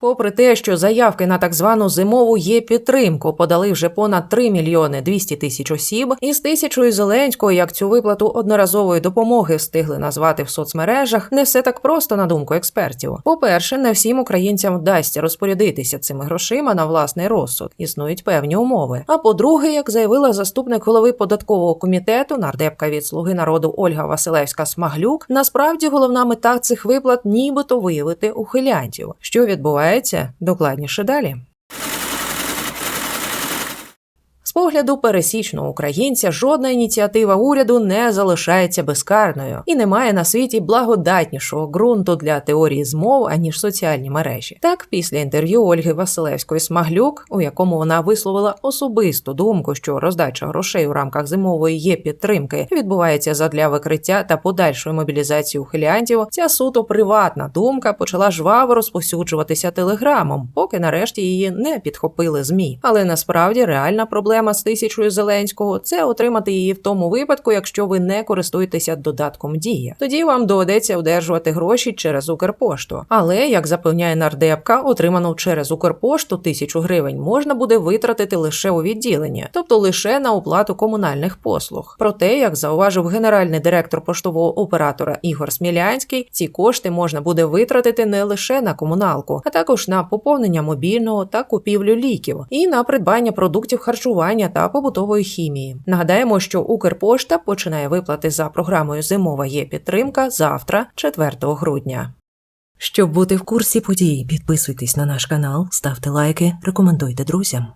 Попри те, що заявки на так звану зимову є підтримку подали вже понад 3 мільйони 200 тисяч осіб, із тисячою Зеленського, як цю виплату одноразової допомоги встигли назвати в соцмережах, не все так просто на думку експертів. По-перше, не всім українцям вдасться розпорядитися цими грошима на власний розсуд. Існують певні умови. А по-друге, як заявила заступник голови податкового комітету, нардепка від слуги народу Ольга Василевська Смаглюк, насправді головна мета цих виплат нібито виявити ухилянтів. Що відбувається докладніше далі. З погляду пересічного українця жодна ініціатива уряду не залишається безкарною і немає на світі благодатнішого ґрунту для теорії змов аніж соціальні мережі. Так, після інтерв'ю Ольги Василевської Смаглюк, у якому вона висловила особисту думку, що роздача грошей у рамках зимової є підтримки відбувається задля викриття та подальшої мобілізації ухилянтів, ця суто приватна думка почала жваво розповсюджуватися телеграмом, поки нарешті її не підхопили змі. Але насправді реальна проблема з тисячою Зеленського це отримати її в тому випадку, якщо ви не користуєтеся додатком дія. Тоді вам доведеться одержувати гроші через Укрпошту. Але як запевняє нардепка, отриману через Укрпошту тисячу гривень можна буде витратити лише у відділенні, тобто лише на оплату комунальних послуг. Проте, як зауважив генеральний директор поштового оператора Ігор Смілянський, ці кошти можна буде витратити не лише на комуналку, а також на поповнення мобільного та купівлю ліків і на придбання продуктів харчування та побутової хімії. Нагадаємо, що Укрпошта починає виплати за програмою Зимова є підтримка завтра, 4 грудня. Щоб бути в курсі подій, підписуйтесь на наш канал, ставте лайки, рекомендуйте друзям.